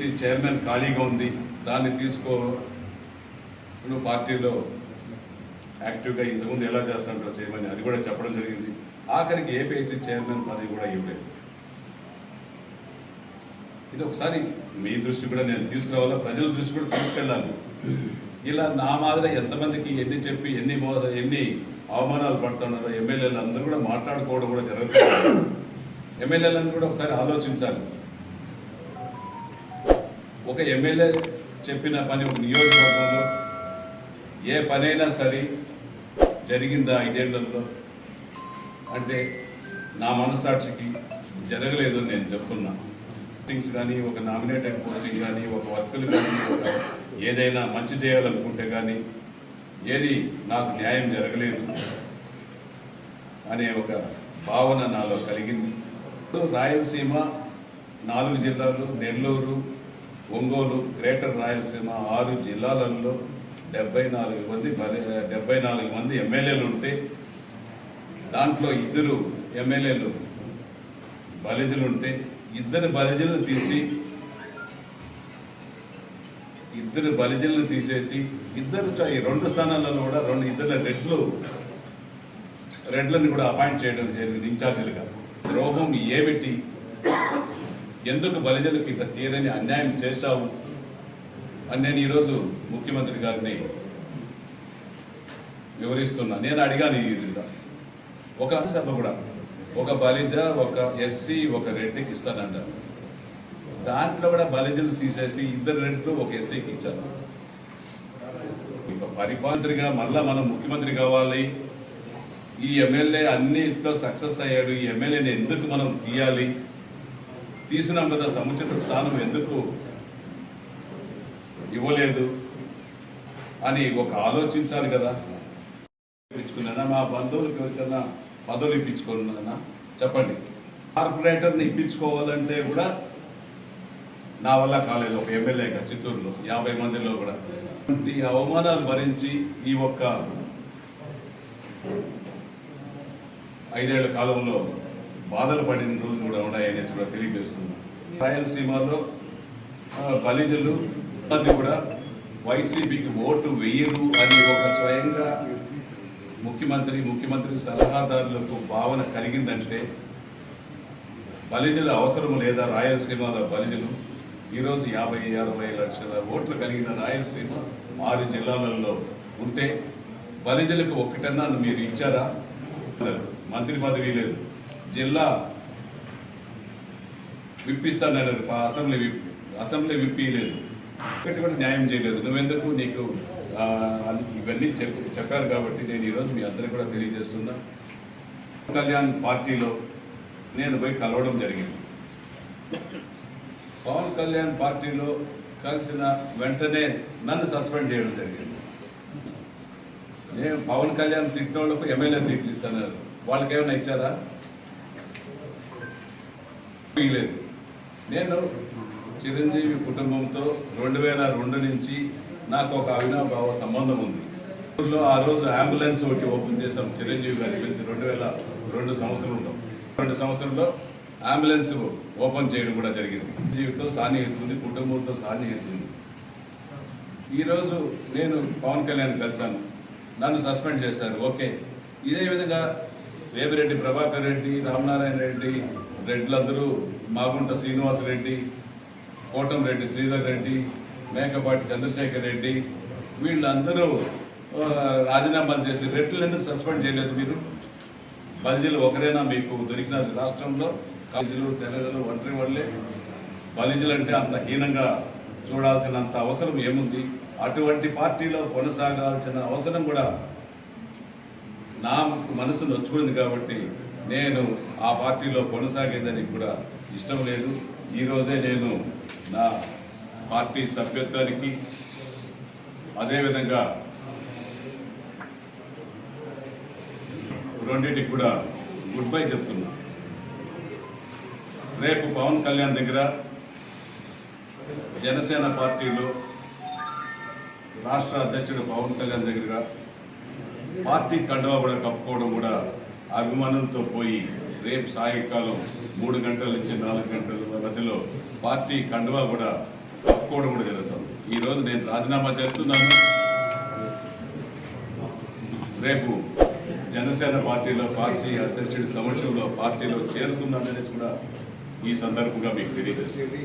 APIIC chairman ఖాళీగా ఉంది దాన్ని తీసుకో నువ్వు పార్టీలో యాక్టివ్గా ఇంతకుముందు ఎలా చేస్తాంటో చేయమని అది కూడా చెప్పడం జరిగింది. ఆఖరికి ఏపీఐసి చైర్మన్ పదవి కూడా ఇవ్వలేదు. ఇది ఒకసారి మీ దృష్టి కూడా నేను తీసుకురావాలా? ప్రజల దృష్టి కూడా తీసుకెళ్ళాలి. ఇలా నా మాదిరి ఎంతమందికి ఎన్ని చెప్పి ఎన్ని మో ఎన్ని అవమానాలు పడుతున్నారో ఎమ్మెల్యేలు అందరూ కూడా మాట్లాడుకోవడం కూడా జరుగుతుంది. ఎమ్మెల్యేలందరూ కూడా ఒకసారి ఆలోచించాలి. ఒక ఎమ్మెల్యే చెప్పిన పని ఒక నియోజకవర్గంలో ఏ పనైనా సరే జరిగిందా ఐదేళ్ళలో? అంటే నా మనస్సాక్షికి జరగలేదు నేను చెప్తున్నా. పోస్టింగ్స్ కానీ ఒక నామినేటెడ్ పోస్టింగ్ కానీ ఒక వర్కులు కానీ ఒక ఏదైనా మంచి చేయాలనుకుంటే కానీ ఏది నాకు న్యాయం జరగలేదు అనే ఒక భావన నాలో కలిగింది. రాయలసీమ నాలుగు జిల్లాలు నెల్లూరు ఒంగోలు గ్రేటర్ రాయలసీమ ఆరు జిల్లాలలో డెబ్బై నాలుగు మంది డెబ్బై నాలుగు మంది ఎమ్మెల్యేలు ఉంటే దాంట్లో ఇద్దరు ఎమ్మెల్యేలు బలిజలు ఉంటే ఇద్దరు బలిజులను తీసి ఇద్దరు బలిజలను తీసేసి ఇద్దరు ఈ రెండు స్థానాలలో కూడా రెండు ఇద్దరు రెడ్లు రెడ్లను కూడా అపాయింట్ చేయడం జరిగింది ఇన్ఛార్జీలుగా. ద్రోహం ఏమిటి? ఎందుకు బలిజలకు ఇంత తీరని అన్యాయం చేశావు అని నేను ఈరోజు ముఖ్యమంత్రి గారిని వివరిస్తున్నా. నేను అడిగాను ఈ విధంగా. ఒక సభ కూడా. ఒక బలిజ ఒక ఎస్సీ ఒక రెడ్డికి ఇస్తానంటారు దాంట్లో కూడా బలిజలు తీసేసి ఇద్దరు రెడ్లు ఒక ఎస్సీకి ఇచ్చారు. ఇక పరిపాలనగా మళ్ళా మనం ముఖ్యమంత్రి కావాలి. ఈ ఎమ్మెల్యే అన్నిట్లో సక్సెస్ అయ్యాడు. ఈ ఎమ్మెల్యేని ఎందుకు మనం తీయాలి? తీసినాం కదా సముచిత స్థానం ఎందుకు ఇవ్వలేదు అని ఒక ఆలోచించాలి కదా. ఇప్పించుకున్నానా? మా బంధువులకు ఎవరికైనా పదవులు ఇప్పించుకున్నానా చెప్పండి. కార్పొరేటర్ని ఇప్పించుకోవాలంటే కూడా నా వల్ల కాలేదు. ఒక ఎమ్మెల్యేగా చిత్తూరులో యాభై మందిలో కూడా. ఈ అవమానాలు భరించి ఈ ఒక్క ఐదేళ్ళ కాలంలో బాధలు పడిన రోజులు కూడా ఉన్నాయనేసి కూడా తెలియజేస్తున్నాం. రాయలసీమలో బలిజలు అది కూడా వైసీపీకి ఓటు వెయ్యరు అని ఒక స్వయంగా ముఖ్యమంత్రి ముఖ్యమంత్రి సలహాదారులకు భావన కలిగిందంటే బలిజల అవసరం లేదా రాయలసీమలో బలిజలు ఈరోజు యాభై అరవై లక్షల ఓట్లు కలిగిన రాయలసీమ ఆరు జిల్లాలలో ఉంటే బలిజలకు ఒక్కటన్నా మీరు ఇచ్చారా? మంత్రి పదవి లేదు. జిల్లా విప్పిస్తానన్నారు. అసెంబ్లీ విప్ అసెంబ్లీ విప్పి లేదు ఒకటి కూడా న్యాయం చేయలేదు. నువ్వెందుకు నీకు ఇవన్నీ చెప్ చెప్పారు కాబట్టి నేను ఈరోజు మీ అందరికీ కూడా తెలియజేస్తున్నా. కళ్యాణ్ పార్టీలో నేను పోయి కలవడం జరిగింది. పవన్ కళ్యాణ్ పార్టీలో కలిసిన వెంటనే నన్ను సస్పెండ్ చేయడం జరిగింది. నేను పవన్ కళ్యాణ్ తిట్టినోళ్ళకు ఎమ్మెల్యే సీట్లు ఇస్తాను వాళ్ళకి ఏమైనా ఇచ్చారా? లేదు. నేను చిరంజీవి కుటుంబంతో రెండు వేల రెండు నుంచి నాకు ఒక అవినాభావ సంబంధం ఉంది. ఊర్లో ఆ రోజు అంబులెన్స్ ఒకటి ఓపెన్ చేశాం. చిరంజీవి గారి గురించి రెండు వేల రెండు సంవత్సరంలో. రెండు సంవత్సరంలో అంబులెన్స్ ఓపెన్ చేయడం కూడా జరిగింది. చిరంజీవితో సాన్నిహితం ఉంది కుటుంబంతో సాన్నిహితం ఉంది ఈరోజు నేను పవన్ కళ్యాణ్ కలిశాను. నన్ను సస్పెండ్ చేస్తారు ఓకే. ఇదే విధంగా వేమిరెడ్డి ప్రభాకర్ రెడ్డి రామనారాయణ రెడ్డి రెడ్లందరూ మాగుంట శ్రీనివాస్ రెడ్డి కోటం రెడ్డి శ్రీధర్ రెడ్డి మేకపాటి చంద్రశేఖర్ రెడ్డి వీళ్ళందరూ రాజీనామాలు చేసి రెడ్లు ఎందుకు సస్పెండ్ చేయలేదు మీరు? బల్జీలు ఒకరేనా మీకు దొరికిన రాష్ట్రంలో? కాలేజీలు తెలంగాణ ఒంటరి వాళ్ళే. బలిజీలు అంటే అంత హీనంగా చూడాల్సినంత అవసరం ఏముంది? అటువంటి పార్టీలో కొనసాగాల్సిన అవసరం కూడా నా మనసు నొచ్చుకుంది కాబట్టి నేను ఆ పార్టీలో కొనసాగేదని కూడా ఇష్టం లేదు. ఈరోజే నేను నా పార్టీ సభ్యత్వానికి అదేవిధంగా రెండింటికి కూడా గుడ్ బై చెప్తున్నా. రేపు పవన్ కళ్యాణ్ దగ్గర జనసేన పార్టీలో రాష్ట్ర అధ్యక్షుడు పవన్ కళ్యాణ్ దగ్గర పార్టీ కండువా కూడా కప్పుకోవడం కూడా అభిమానంతో పోయి రేపు సాయంకాలం మూడు గంటల నుంచి నాలుగు గంటల మధ్యలో పార్టీ కండువా కూడా కప్పుకోవడం కూడా జరుగుతుంది. ఈ రోజు నేను రాజీనామా చేస్తున్నాను. రేపు జనసేన పార్టీలో పార్టీ అధ్యక్షుడి సమక్షంలో పార్టీలో చేరుతున్నాననేసి కూడా ఈ సందర్భంగా మీకు తెలియజేస్తుంది